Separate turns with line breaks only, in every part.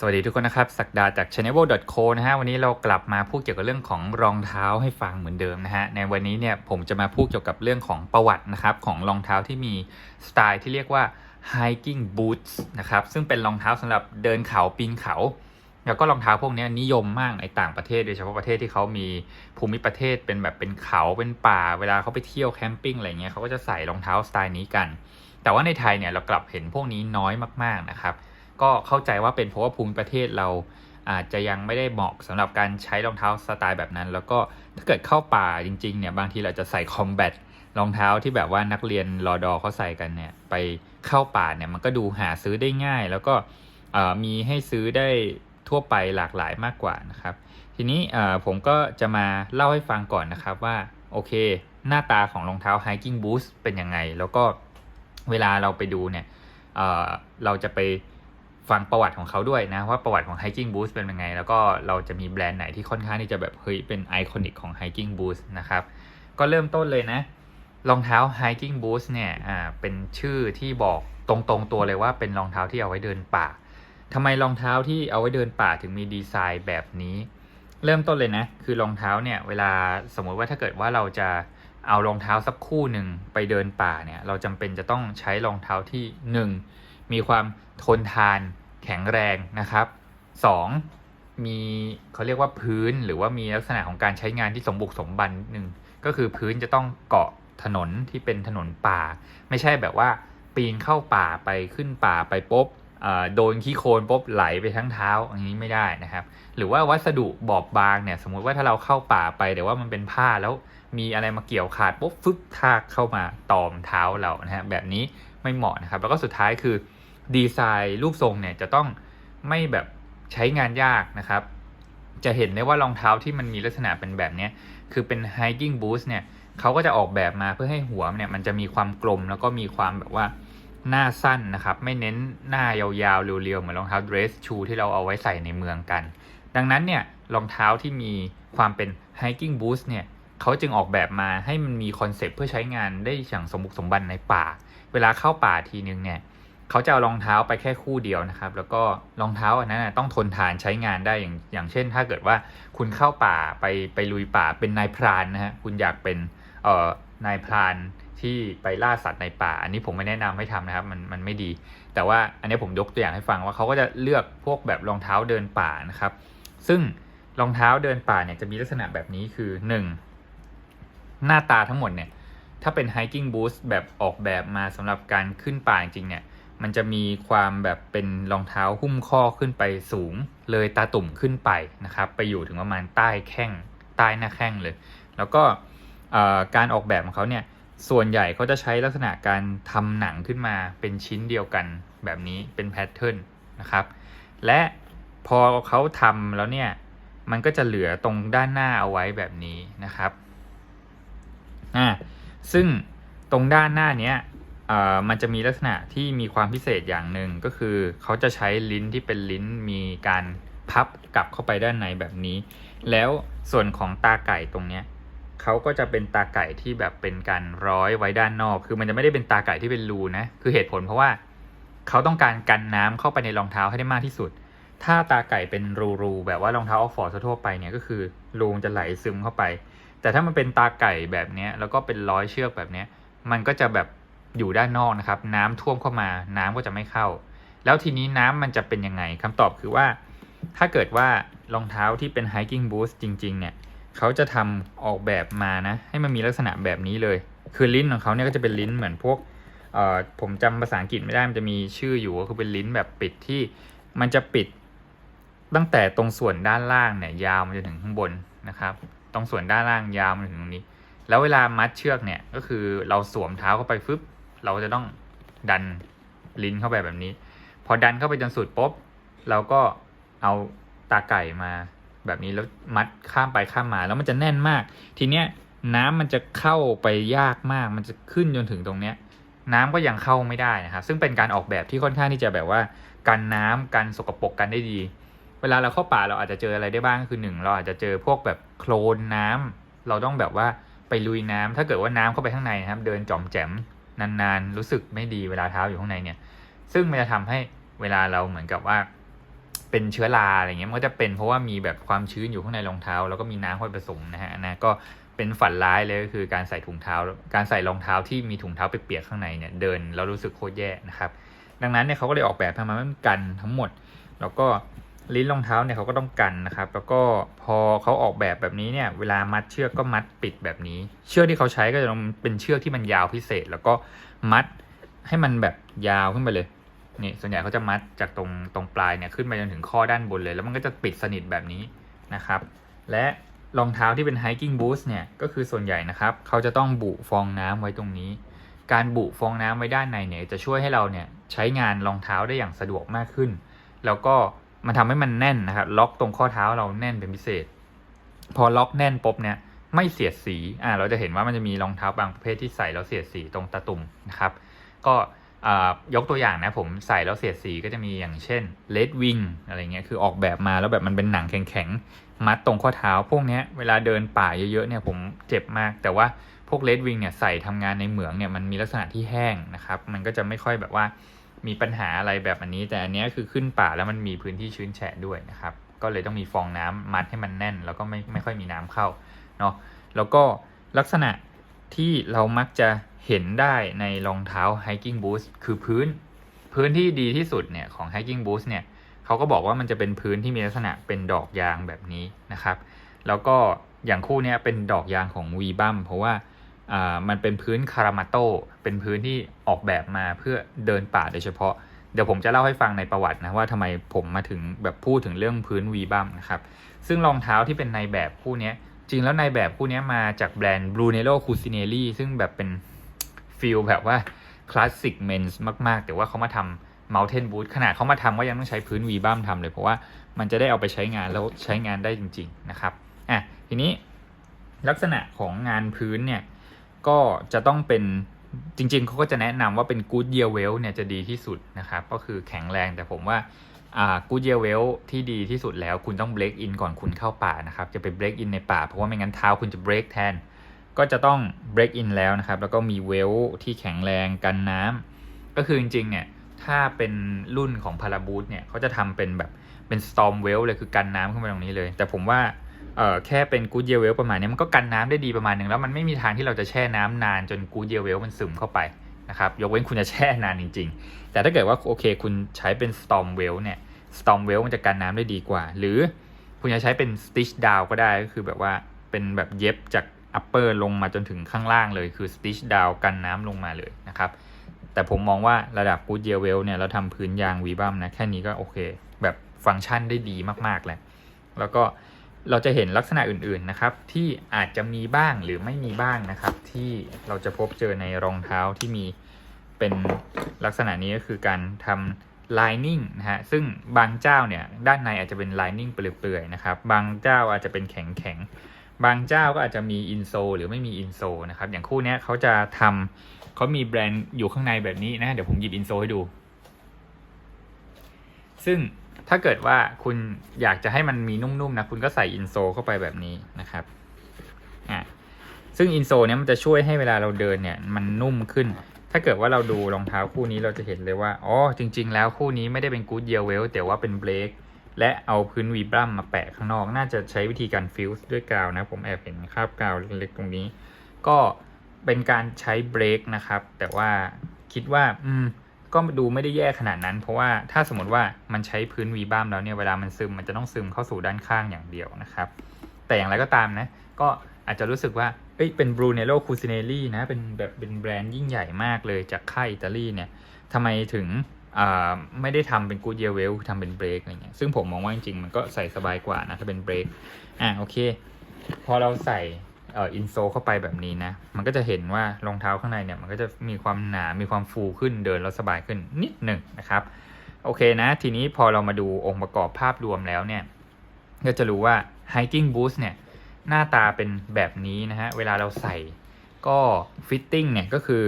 สวัสดีทุกคนนะครับ สักดาจาก channel.co นะฮะ วันนี้เรากลับมาพูดเกี่ยวกับเรื่องของรองเท้าให้ฟังเหมือนเดิมนะฮะ ในวันนี้เนี่ยผมจะมาพูดเกี่ยวกับเรื่องของประวัตินะครับ ของรองเท้าที่มีสไตล์ที่เรียกว่า hiking boots นะครับ ซึ่งเป็นรองเท้าสำหรับเดินเขาปีนเขา แล้วก็รองเท้าพวกนี้นิยมมากในต่างประเทศโดยเฉพาะประเทศที่เขามีภูมิประเทศเป็นแบบเป็นเขาเป็นป่า เวลาเขาไปเที่ยวแคมปิ้งอะไรเงี้ยเขาก็จะใส่รองเท้าสไตล์นี้กัน แต่ว่าในไทยเนี่ยเรากลับเห็นพวกนี้น้อยมากๆนะครับ ก็เข้าใจว่าเป็นเพราะว่าภูมิประเทศเราอาจจะยังไม่ได้เหมาะสำหรับการใช้รองเท้าสไตล์แบบนั้น แล้วก็ถ้าเกิดเข้าป่าจริงๆเนี่ยบางทีเราจะใส่คอมแบทรองเท้าที่แบบว่านักเรียนรอดอเขาใส่กันเนี่ยไปเข้าป่าเนี่ยมันก็ดูหาซื้อได้ง่าย แล้วก็มีให้ซื้อได้ทั่วไปหลากหลายมากกว่านะครับ ทีนี้ผมก็จะมาเล่าให้ฟังก่อนนะครับว่าโอเค หน้าตาของรองเท้า hiking boots เป็นยังไง แล้วก็เวลาเราไปดูเนี่ยเเราจะไป ฟังประวัติของเขาด้วยนะว่าประวัติของ hiking boots เป็นยังไง แล้วก็เราจะมีแบรนด์ไหนที่ค่อนข้างที่จะแบบเฮ้ยเป็นไอคอนิกของ hiking boots นะครับ ก็เริ่มต้นเลยนะรองเท้า hiking boots เนี่ยอ่าเป็นชื่อที่บอกตรงๆตัวเลยว่าเป็นรองเท้าที่เอาไว้เดินป่าทำไมรองเท้าที่เอาไว้เดินป่าถึงมีดีไซน์แบบนี้ เริ่มต้นเลยนะ คือรองเท้าเนี่ยเวลาสมมุติว่าถ้าเกิดว่าเราจะเอารองเท้าสักคู่หนึ่งไปเดินป่าเนี่ย เราจำเป็นจะต้องใช้รองเท้าที่หนึ่งมีความ ทนทานแข็งแรงนะครับสองมีเขาเรียกว่าพื้นหรือว่ามีลักษณะของการใช้งานที่สมบุกสมบันหนึ่งก็คือพื้นจะต้องเกาะถนนที่เป็นถนนป่า ไม่ใช่แบบว่าปีนเข้าป่าไปขึ้นป่าไปปุ๊บเอ่อโดนขี้โคลนปุ๊บไหลไปทั้งเท้าอย่างนี้ไม่ได้นะครับ หรือว่าวัสดุบอบบางเนี่ยสมมุติว่าถ้าเราเข้าป่าไปแต่ว่ามันเป็นผ้าแล้วมีอะไรมาเกี่ยวขาดปุ๊บฟึบทากเข้ามาตอมเท้าเรานะฮะแบบนี้ไม่เหมาะนะครับ แล้วก็สุดท้ายคือ ดีไซน์รูปทรงเนี่ยจะต้องไม่แบบใช้งานยากนะครับ จะเห็นได้ว่ารองเท้าที่มันมีลักษณะเป็นแบบนี้คือเป็น hiking boots เนี่ยเขาก็จะออกแบบมาเพื่อให้หัวเนี่ยมันจะมีความกลมแล้วก็มีความแบบว่าหน้าสั้นนะครับ ไม่เน้นหน้ายาวๆเรียวๆเหมือนรองเท้า dress shoe ที่เราเอาไว้ใส่ในเมืองกัน ดังนั้นเนี่ยรองเท้าที่มีความเป็น hiking boots เนี่ยเขาจึงออกแบบมาให้มันมีคอนเซปต์เพื่อใช้งานได้อย่างสมบุกสมบันในป่า เวลาเข้าป่าทีนึงเนี่ย เขาจะเอารองเท้าไปแค่คู่เดียวนะครับ แล้วก็รองเท้าอันนั้นต้องทนทานใช้งานได้อย่างอย่างเช่น ถ้าเกิดว่าคุณเข้าป่าไปไปลุยป่าเป็นนายพรานนะฮะคุณอยากเป็นเอ่อนายพรานที่ไปล่าสัตว์ในป่า อันนี้ผมไม่แนะนำให้ทำนะครับมันมันไม่ดี แต่ว่าอันนี้ผมยกตัวอย่างให้ฟังว่าเขาก็จะเลือกพวกแบบรองเท้าเดินป่านะครับ ซึ่งรองเท้าเดินป่าเนี่ยจะมีลักษณะแบบนี้คือ 1. หน้าตาทั้งหมดเนี่ยถ้าเป็น hiking boots แบบออกแบบมาสำหรับการขึ้นป่าจริงเนี่ย มันจะมีความแบบเป็นรองเท้าหุ้มข้อขึ้นไปสูง เลยตาตุ่มขึ้นไปนะครับ ไปอยู่ถึงประมาณใต้แข้งใต้หน้าแข้งเลย แล้วก็การออกแบบของเขาเนี่ยส่วนใหญ่เขาจะใช้ลักษณะการทำหนังขึ้นมาเป็นชิ้นเดียวกันแบบนี้เป็นแพทเทิร์นนะครับ และพอเขาทำแล้วเนี่ยมันก็จะเหลือตรงด้านหน้าเอาไว้แบบนี้นะครับอ่าซึ่งตรงด้านหน้าเนี้ย มันจะมีลักษณะที่มีความพิเศษอย่างหนึ่งก็คือเขาจะใช้ลิ้นที่เป็นลิ้นมีการพับกลับเข้าไปด้านในแบบนี้ แล้วส่วนของตาไก่ตรงเนี้ยเขาก็จะเป็นตาไก่ที่แบบเป็นการร้อยไว้ด้านนอก คือมันจะไม่ได้เป็นตาไก่ที่เป็นรูนะ คือเหตุผลเพราะว่าเขาต้องการกันน้ำเข้าไปในรองเท้าให้ได้มากที่สุด ถ้าตาไก่เป็นรูๆแบบว่ารองเท้าออฟฟอร์ดทั่วไปเนี่ยก็คือรูจะไหลซึมเข้าไป แต่ถ้ามันเป็นตาไก่แบบเนี้ยแล้วก็เป็นร้อยเชือกแบบเนี้ยมันก็จะแบบ อยู่ด้านนอกนะครับ น้ำท่วมเข้ามา น้ำก็จะไม่เข้า แล้วทีนี้น้ำมันจะเป็นยังไงคำตอบคือว่า ถ้าเกิดว่ารองเท้าที่เป็น hiking boots จริง ๆ เนี่ยเขาจะทำออกแบบมานะ ให้มันมีลักษณะแบบนี้เลย คือลิ้นของเขาเนี่ยก็จะเป็นลิ้นเหมือนพวกผมจำภาษาอังกฤษไม่ได้มันจะมีชื่ออยู่ก็คือเป็นลิ้นแบบปิดที่มันจะปิดตั้งแต่ตรงส่วนด้านล่างเนี่ยยาวมาจนถึงข้างบนนะครับ ตรงส่วนด้านล่างยาวมาถึงตรงนี้ แล้วเวลามัดเชือกเนี่ยก็คือเราสวมเท้าเข้าไปฟึบ เราจะต้องดันลิ้นเข้าไปแบบนี้ พอดันเข้าไปจนสุดปุ๊บเราก็เอาตาไก่มาแบบนี้แล้วมัดข้ามไปข้ามมาแล้วมันจะแน่นมาก ทีเนี้ยน้ำมันจะเข้าไปยากมาก มันจะขึ้นจนถึงตรงเนี้ย น้ำก็ยังเข้าไม่ได้นะครับ ซึ่งเป็นการออกแบบที่ค่อนข้างที่จะแบบว่ากันน้ำกันสกปรกกันได้ดี เวลาเราเข้าป่าเราอาจจะเจออะไรได้บ้างคือหนึ่งเราอาจจะเจอพวกแบบโคลนน้ำเราต้องแบบว่าไปลุยน้ำถ้าเกิดว่าน้ำเข้าไปข้างในนะครับ เดินจอมแจม นานๆ รู้สึกไม่ดีเวลาเท้าอยู่ข้างในเนี่ย ซึ่งมันจะทำให้เวลาเราเหมือนกับว่า เป็นเชื้อราอะไรเงี้ยมันก็จะเป็นเพราะว่ามีแบบความชื้นอยู่ข้างในรองเท้า แล้วก็มีน้ำเข้าไปผสมนะฮะนะก็เป็นฝันร้ายเลยก็คือการใส่ถุงเท้า การใส่รองเท้าที่มีถุงเท้าไปเปียกข้างในเนี่ยเดินแล้วรู้สึกโคตรแย่นะครับ ดังนั้นเนี่ยเขาก็เลยออกแบบมาให้มันกันทั้งหมด แล้วก็ ลิ้นรองเท้าเนี่ยเขาก็ต้องกันนะครับ แล้วก็พอเขาออกแบบแบบนี้เนี่ย เวลามัดเชือกก็มัดปิดแบบนี้ เชือกที่เขาใช้ก็จะต้องเป็นเชือกที่มันยาวพิเศษ แล้วก็มัดให้มันแบบยาวขึ้นไปเลยนี่ส่วนใหญ่เขาจะมัดจากตรงตรงปลายเนี่ยขึ้นไปจนถึงข้อด้านบนเลย แล้วมันก็จะปิดสนิทแบบนี้นะครับ และรองเท้าที่เป็น hiking boots เนี่ยก็คือส่วนใหญ่นะครับเขาจะต้องบุฟองน้ำไว้ตรงนี้ การบุฟองน้ำไว้ด้านในเนี่ยจะช่วยให้เราเนี่ยใช้งานรองเท้าได้อย่างสะดวกมากขึ้น แล้วก็ มันทำให้มันแน่นนะครับล็อกตรงข้อเท้าเราแน่นเป็นพิเศษ พอล็อกแน่นปุ๊บเนี่ยไม่เสียดสีอ่าเราจะเห็นว่ามันจะมีรองเท้าบางประเภทที่ใส่แล้วเสียดสีตรงตะตุ่มนะครับ ก็อ่ายกตัวอย่างนะผมใส่แล้วเสียดสีก็จะมีอย่างเช่น Red Wing อะไรเงี้ยคือออกแบบมาแล้วแบบมันเป็นหนังแข็งๆ มัดตรงข้อเท้า พวกเนี้ยเวลาเดินป่าเยอะๆเนี่ยผมเจ็บมาก แต่ว่าพวก Red Wing เนี่ยใส่ทำงานในเหมืองเนี่ยมันมีลักษณะที่แห้งนะครับ มันก็จะไม่ค่อยแบบว่า มีปัญหาอะไรแบบอันนี้ แต่อันนี้คือขึ้นป่าแล้วมันมีพื้นที่ชื้นแฉะด้วยนะครับ ก็เลยต้องมีฟองน้ำมัดให้มันแน่น แล้วก็ไม่ไม่ค่อยมีน้ำเข้าเนาะแล้วก็ลักษณะที่เรามักจะเห็นได้ในรองเท้า hiking boots คือพื้น พื้นที่ดีที่สุดเนี่ยของ hiking boots เนี่ยเขาก็บอกว่ามันจะเป็นพื้นที่มีลักษณะเป็นดอกยางแบบนี้นะครับ แล้วก็อย่างคู่นี้เป็นดอกยางของ v ีบัมเพราะว่า มันเป็นพื้นคารามาโตเป็นพื้นที่ออกแบบมาเพื่อเดินป่าโดยเฉพาะ เดี๋ยวผมจะเล่าให้ฟังในประวัตินะว่าทำไมผมมาถึงแบบพูดถึงเรื่องพื้น v ีบัมนะครับ ซึ่งรองเท้าที่เป็นในแบบคู่นี้จริงแล้วในแบบคู่นี้มาจากแบรนด์ Brunello Cucinelli ซึ่งแบบเป็นฟิลแบบว่าคลาสสิกเมนส์มากๆ แต่ว่าเขามาทำ Mountain Boot ขนาดเขามาทำก็ยังต้องใช้พื้น V บัมทำเลยเพราะว่ามันจะได้เอาไปใช้งานแล้วใช้งานได้จริง ๆ นะครับ อะ ทีนี้ลักษณะของงานพื้นเนี่ย ก็จะต้องเป็นจริงๆเขาก็จะแนะนำว่าเป็น Good Year Well เนี่ยจะดีที่สุดนะครับ ก็คือแข็งแรงแต่ผมว่าอ่า Good Year Well ที่ดีที่สุดแล้วคุณต้อง break in ก่อนคุณเข้าป่านะครับ จะไป break in ในป่า เพราะว่าไม่งั้นเท้าคุณจะ break แทน ก็จะต้อง break in แล้วนะครับ แล้วก็มีเวลที่แข็งแรงกันน้ำก็คือจริงๆเนี่ยถ้าเป็นรุ่นของพาราบูทเนี่ยเขาจะทำเป็นแบบเป็น storm well เลยคือกันน้ำขึ้นมาตรงนี้เลย แต่ผมว่า เอ่อแค่เป็น good year well ประมาณนี้มันก็กันน้ำได้ดีประมาณหนึ่งแล้วมันไม่มีทางที่เราจะแช่น้ำนานจน good year well มันซึมเข้าไปนะครับยกเว้นคุณจะแช่นานจริง ๆ แต่ถ้าเกิดว่าโอเค คุณใช้เป็น storm well เนี่ย storm well มันจะกันน้ำได้ดีกว่า หรือคุณจะใช้เป็น stitch down ก็ได้ก็คือแบบว่าเป็นแบบเย็บจาก upper ลงมาจนถึงข้างล่างเลยคือ stitch down กันน้ำลงมาเลยนะครับแต่ผมมองว่าระดับ good year well เนี่ยเราทำพื้นยางวีบัมนะแค่นี้ก็โอเค แบบฟังก์ชันได้ดีมากๆแล้วแล้วก็ เราจะเห็นลักษณะอื่นๆนะครับ ที่อาจจะมีบ้างหรือไม่มีบ้างนะครับ ที่เราจะพบเจอในรองเท้าที่มีเป็นลักษณะนี้ก็คือการทำ lining นะฮะซึ่งบางเจ้าเนี่ยด้านในอาจจะเป็น lining เปลือยๆนะครับ บางเจ้าอาจจะเป็นแข็งๆบางเจ้าก็อาจจะมีอินโซหรือไม่มีอินโซนะครับอย่างคู่นี้เขาจะทำเขามีแบรนด์อยู่ข้างในแบบนี้นะเดี๋ยวผมหยิบอินโซให้ดู ซึ่ง ถ้าเกิดว่าคุณอยากจะให้มันมีนุ่มๆนะคุณก็ใส่อินโซเข้าไปแบบนี้นะครับอะซึ่งอินโซเนี้ยมันจะช่วยให้เวลาเราเดินเนี่ยมันนุ่มขึ้น ถ้าเกิดว่าเราดูรองเท้าคู่นี้เราจะเห็นเลยว่าอ๋อจริง ๆ แล้วคู่นี้ไม่ได้เป็นกู๊ดเยลเวลแต่ว่าเป็นเบรกและเอาพื้นวีบรัมมาแปะข้างนอก น่าจะใช้วิธีการฟิวส์ด้วยกาวนะผมแอบเห็นคราบกาวเล็กๆตรงนี้ ก็เป็นการใช้เบรกนะครับ แต่ว่าคิดว่า อืม ก็ดูไม่ได้แย่ขนาดนั้น เพราะว่าถ้าสมมติว่ามันใช้พื้นวีบ้ามแล้วเนี่ยเวลามันซึมมันจะต้องซึมเข้าสู่ด้านข้างอย่างเดียวนะครับ แต่อย่างไรก็ตามนะ ก็อาจจะรู้สึกว่าเอ้ยเป็น Brunello Cucinelli นะเป็นแบบเป็นแบรนด์ยิ่งใหญ่มากเลยจากค่ายอิตาลีเนี่ยทำไมถึงอ่าไม่ได้ทำเป็น Good Year Well ทำเป็นเบรกอะไรเงี้ยซึ่งผมมองว่าจริงๆ มันก็ใส่สบายกว่านะ ถ้าเป็นเบรกอะโอเค พอเราใส่ เอ่ออินโซเข้าไปแบบนี้นะ มันก็จะเห็นว่ารองเท้าข้างในเนี่ยมันก็จะมีความหนา มีความฟูขึ้น เดินแล้วสบายขึ้นนิดหนึ่งนะครับ โอเคนะ ทีนี้พอเรามาดูองค์ประกอบภาพรวมแล้วเนี่ย ก็จะรู้ว่า hiking boots เนี่ยหน้าตาเป็นแบบนี้นะฮะ เวลาเราใส่ก็ฟิตติ้งเนี่ยก็คือ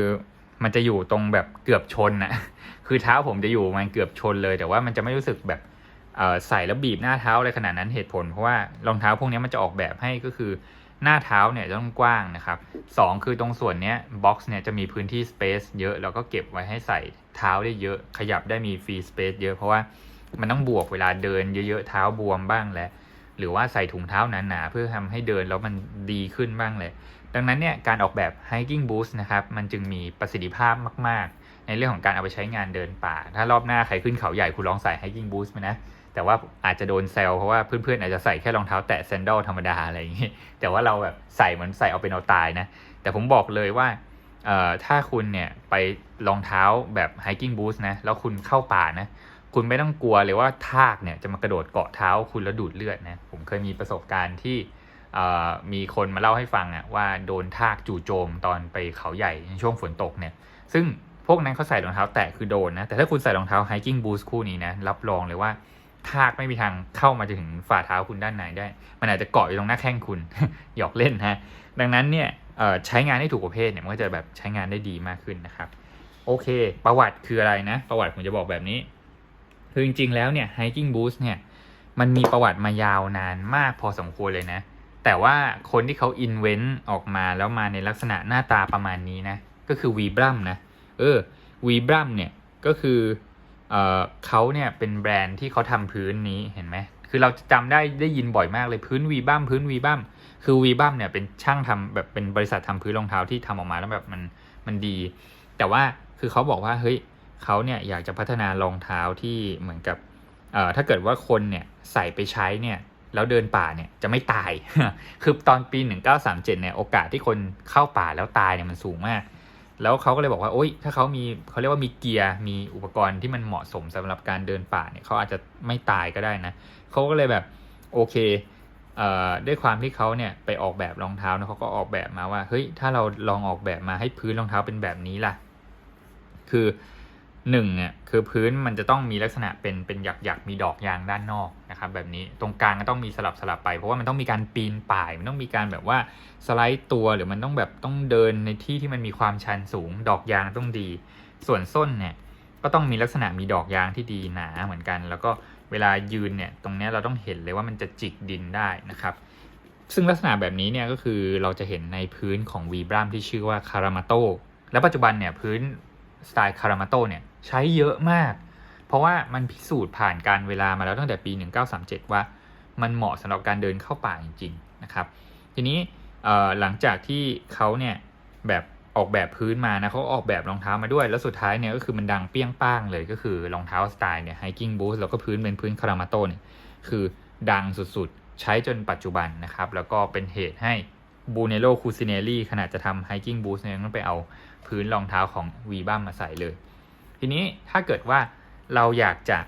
มันจะอยู่ตรงแบบเกือบชนนะคือเท้าผมจะอยู่มันเกือบชนเลย แต่ว่ามันจะไม่รู้สึกแบบใส่แล้วบีบหน้าเท้าอะไรขนาดนั้นเหตุผล เพราะว่ารองเท้าพวกนี้มันจะออกแบบให้ก็คือ หน้าเท้าเนี่ยจะต้องกว้างนะครับสองคือตรงส่วนนี้บ็อกซ์เนี่ยจะมีพื้นที่สเปซเยอะแล้วก็เก็บไว้ให้ใส่เท้าได้เยอะ ขยับได้มีฟรีสเปซเยอะเพราะว่ามันต้องบวกเวลาเดินเยอะๆเท้าบวมบ้างแหละหรือว่าใส่ถุงเท้าหนาๆเพื่อทำให้เดินแล้วมันดีขึ้นบ้างเลยดังนั้นเนี่ยการออกแบบ hiking boots นะครับมันจึงมีประสิทธิภาพมาก ๆ ในเรื่องของการเอาไปใช้งานเดินป่า ถ้ารอบหน้าใครขึ้นเขาใหญ่คุณลองใส่ hiking boots มานะ แต่ว่าอาจจะโดนแซวเพราะว่าเพื่อนๆอาจจะใส่แค่รองเท้าแตะแซนดลธรรมดาอะไรอย่างงี้แต่ว่าเราแบบใส่เหมือนใส่เอาเป็นเอาตายนะ แต่ผมบอกเลยว่าถ้าคุณเนี่ยไปรองเท้าแบบ hiking boots นะ แล้วคุณเข้าป่านะ คุณไม่ต้องกลัวเลยว่าทากเนี่ยจะมากระโดดเกาะเท้าคุณแล้วดูดเลือดนะ ผมเคยมีประสบการณ์ที่มีคนมาเล่าให้ฟังอะว่าโดนทากจู่โจมตอนไปเขาใหญ่ในช่วงฝนตกเนี่ย ซึ่งพวกนั้นเขาใส่รองเท้าแตะคือโดนนะ แต่ถ้าคุณใส่รองเท้า hiking boots คู่นี้นะ รับรองเลยว่า ทากไม่มีทางเข้ามาถึงฝ่าเท้าคุณด้านในได้ มันอาจจะเกาะอยู่ตรงหน้าแข้งคุณ หยอกเล่นฮะ ดังนั้นเนี่ยใช้งานให้ถูกประเภทเนี่ยมันก็จะแบบใช้งานได้ดีมากขึ้นนะครับ โอเค ประวัติคืออะไรนะ ประวัติผมจะบอกแบบนี้ คือจริงๆแล้วเนี่ย hiking boots เนี่ย มันมีประวัติมายาวนานมากพอสมควรเลยนะ แต่ว่าคนที่เขา invent ออกมาแล้วมาในลักษณะหน้าตาประมาณนี้นะ ก็คือ Vibram นะ เออ Vibram เนี่ยก็คือ เเขาเนี่ยเป็นแบรนด์ที่เขาทำพื้นนี้เห็นไหมคือเราจะจำได้ได้ยินบ่อยมากเลยพื้น Vibram พื้น Vibram คือ Vibram เนี่ยเป็นช่างทำแบบเป็นบริษัททำพื้นรองเท้าที่ทำออกมาแล้วแบบมันมันดี แต่ว่าคือเขาบอกว่าเฮ้ยเขาเนี่ยอยากจะพัฒนารองเท้าที่เหมือนกับเอ่อถ้าเกิดว่าคนเนี่ยใส่ไปใช้เนี่ยแล้วเดินป่าเนี่ยจะไม่ตาย คือตอนปี 1937เนี่ยโอกาสที่คนเข้าป่าแล้วตายเนี่ยมันสูงมาก แล้วเขาก็เลยบอกว่าโอ๊ยถ้าเขามีเขาเรียกว่ามีเกียร์มีอุปกรณ์ที่มันเหมาะสมสำหรับการเดินป่าเนี่ยเขาอาจจะไม่ตายก็ได้นะเขาก็เลยแบบโอเคเอ่อด้วยความที่เขาเนี่ยไปออกแบบรองเท้านะเขาก็ออกแบบมาว่าเฮ้ยถ้าเราลองออกแบบมาให้พื้นรองเท้าเป็นแบบนี้ล่ะ คือ หนึ่งเนี่ยคือพื้นมันจะต้องมีลักษณะเป็นเป็นหยักหยักมีดอกยางด้านนอกนะครับแบบนี้ตรงกลางก็ต้องมีสลับสลับไป เพราะว่ามันต้องมีการปีนป่าย มันต้องมีการแบบว่าสไลด์ตัวหรือมันต้องแบบต้องเดินในที่ที่มันมีความชันสูง ดอกยางต้องดี ส่วนส้นเนี่ยก็ต้องมีลักษณะมีดอกยางที่ดีหนาเหมือนกัน แล้วก็เวลายืนเนี่ยตรงนี้เราต้องเห็นเลยว่ามันจะจิกดินได้นะครับ ซึ่งลักษณะแบบนี้เนี่ยก็คือเราจะเห็นในพื้นของวีบรัมที่ชื่อว่าคารามาโตและปัจจุบันเนี่ยพื้นสไตล์คารามาโตเนี่ย ใช้เยอะมาก เพราะว่ามันพิสูจน์ผ่านการเวลามาแล้วตั้งแต่ปี 1937 ว่ามันเหมาะสำหรับการเดินเข้าป่าจริงๆนะครับ ทีนี้หลังจากที่เขาเนี่ยแบบออกแบบพื้นมานะเขาออกแบบรองเท้ามาด้วย แล้วสุดท้ายเนี่ยก็คือมันดังเปี้ยงป้างเลยก็คือรองเท้าสไตล์เนี่ย hiking boots แล้วก็พื้นเป็นพื้นคารามาโตเนี่ยคือดังสุดๆ ใช้จนปัจจุบันนะครับ แล้วก็เป็นเหตุให้บูเนโ o คูซิเนลี่ขนาดจะทำ hiking boots เนี่ยต้องไปเอาพื้นรองเท้าของวีบ้ามาใส่เลย ทีนี้ถ้าเกิดว่าเราอยากจะ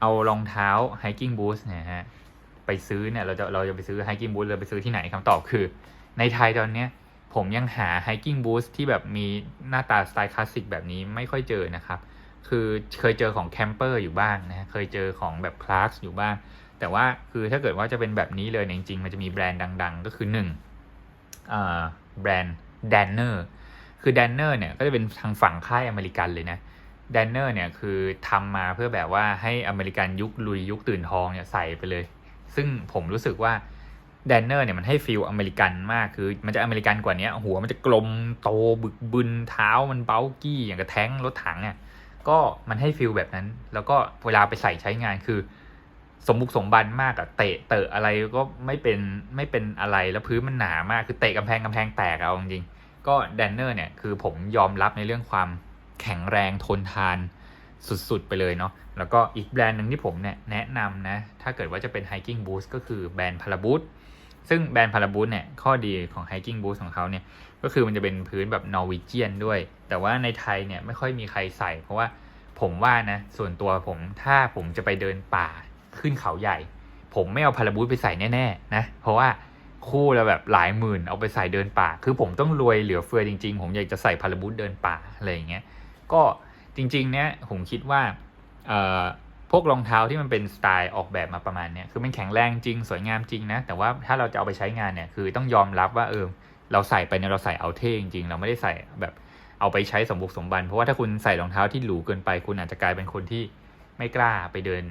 เอารองเท้า hiking boots นี่ยฮะไปซื้อเนี่ยเราจะเราจะไปซื้อ hiking boots เราไปซื้อที่ไหนคำตอบคือ ในไทยตอนเนี้ยผมยังหา hiking boots ที่แบบมีหน้าตาสไตล์คลาสสิกแบบนี้ไม่ค่อยเจอนะครับ คือเคยเจอของแคมเปอร์อยู่บ้างนะเคยเจอของแบบคลาสอยู่บ้าง แต่ว่าคือถ้าเกิดว่าจะเป็นแบบนี้เลยเนี่ยจริงๆ มันจะมีแบรนด์ดัง ๆ ก็คือ1อ่าแบรนด์ Danner คือ Danner เนี่ยก็จะเป็นทางฝั่งค่ายอเมริกันเลยนะ แดนเนอร์เนี่ยคือทำมาเพื่อแบบว่าให้อเมริกันยุคลุยยุคตื่นทองเนี่ยใส่ไปเลย ซึ่งผมรู้สึกว่าแดนเนอร์เนี่ยมันให้ฟีลอเมริกันมากคือ มันจะอเมริกันกว่านี้หัวมันจะกลมโตบึกบึนเท้ามันเบ้ากี้อย่างกับแท้งรถถังอะก็มันให้ฟีลแบบนั้น แล้วก็เวลาไปใส่ใช้งานคือ สมบุกสมบันมากอะเตะเตะอะไรก็ไม่เป็นไม่เป็นอะไรแล้วพื้นมันหนามากคือเตะกำแพงกำแพงแตกเอาจริงก็แดนเนอร์เนี่ยคือผมยอมรับในเรื่องความ แข็งแรงทนทานสุด ๆ ไปเลยเนาะ แล้วก็อีกแบรนด์หนึ่งที่ผมเนี่ยแนะนำนะ ถ้าเกิดว่าจะเป็น hiking boots ก็คือแบรนด์พาราบูทซึ่งแบรนด์พาราบูทเนี่ย ข้อดีของ hiking boots ของเขาเนี่ย ก็คือมันจะเป็นพื้นแบบนอร์วีเจียนด้วย แต่ว่าในไทยเนี่ยไม่ค่อยมีใครใส่ เพราะว่าผมว่านะ ส่วนตัวผมถ้าผมจะไปเดินป่าขึ้นเขาใหญ่ ผมไม่เอาพาราบูทไปใส่แน่ๆนะ เพราะว่าคู่ละแบบหลายหมื่นเอาไปใส่เดินป่า คือผมต้องรวยเหลือเฟือจริง ๆ ผมอยากจะใส่พาราบูทเดินป่าอะไรอย่างเงี้ย ก็จริงๆเนี่ยผมคิดว่าพวกรองเท้าที่มันเป็นสไตล์ออกแบบมาประมาณเนี้ยคือมันแข็งแรงจริงสวยงามจริงนะแต่ว่าถ้าเราจะเอาไปใช้งานเนี่ยคือต้องยอมรับว่าเออเราใส่ไปเนี่ยเราใส่เอาเท่จริงๆเราไม่ได้ใส่แบบเอาไปใช้สมบุกสมบัน เพราะว่าถ้าคุณใส่รองเท้าที่หรูเกินไป คุณอาจจะกลายเป็นคนที่ไม่กล้าไปเดิน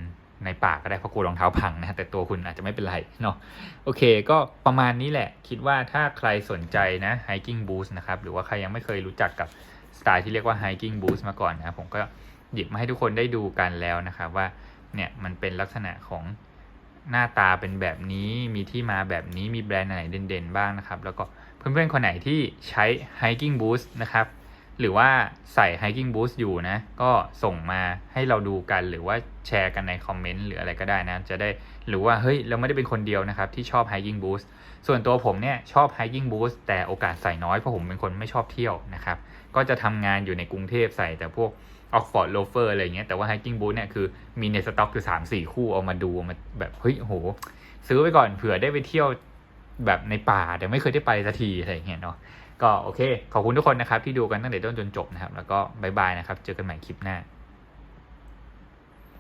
ในป่าก็ได้เพราะกลัวรองเท้าพังนะแต่ตัวคุณอาจจะไม่เป็นไรเนาะโอเค ก็ประมาณนี้แหละ คิดว่าถ้าใครสนใจนะ hiking boots นะครับหรือว่าใครยังไม่เคยรู้จักกับ สไตล์ที่เรียกว่า hiking boots มาก่อนนะครับผมก็หยิบมาให้ทุกคนได้ดูกันแล้วนะครับว่าเนี่ยมันเป็นลักษณะของหน้าตาเป็นแบบนี้มีที่มาแบบนี้มีแบรนด์ไหนเด่นๆบ้างนะครับ แล้วก็เพื่อนๆคนไหนที่ใช้ hiking boots นะครับ หรือว่าใส่ hiking boost อยู่นะ ก็ส่งมาให้เราดูกันหรือว่าแชร์กันในคอมเมนต์หรืออะไรก็ได้นะ จะได้หรือว่าเฮ้ย เราไม่ได้เป็นคนเดียวนะครับ ที่ชอบ hiking boost ส่วนตัวผมเนี่ยชอบ hiking boost แต่โอกาสใส่น้อย เพราะผมเป็นคนไม่ชอบเที่ยวนะครับ ก็จะทำงานอยู่ในกรุงเทพใส่แต่พวก Oxford Loafer อะไรเงี้ยแต่ว่า hiking boot เนี่ยคือมีในสต็อกคือสามสี่คู่เอามาดูเอามาแบบเฮ้ยโหซื้อไว้ก่อนเผื่อได้ไปเที่ยวแบบในป่าแต่ไม่เคยได้ไปสักทีอะไรเงี้ยเนาะ ก็โอเค ขอบคุณทุกคนนะครับที่ดูกันตั้งแต่ต้นจนจบนะครับ แล้วก็บายบายนะครับ เจอกันใหม่คลิปหน้า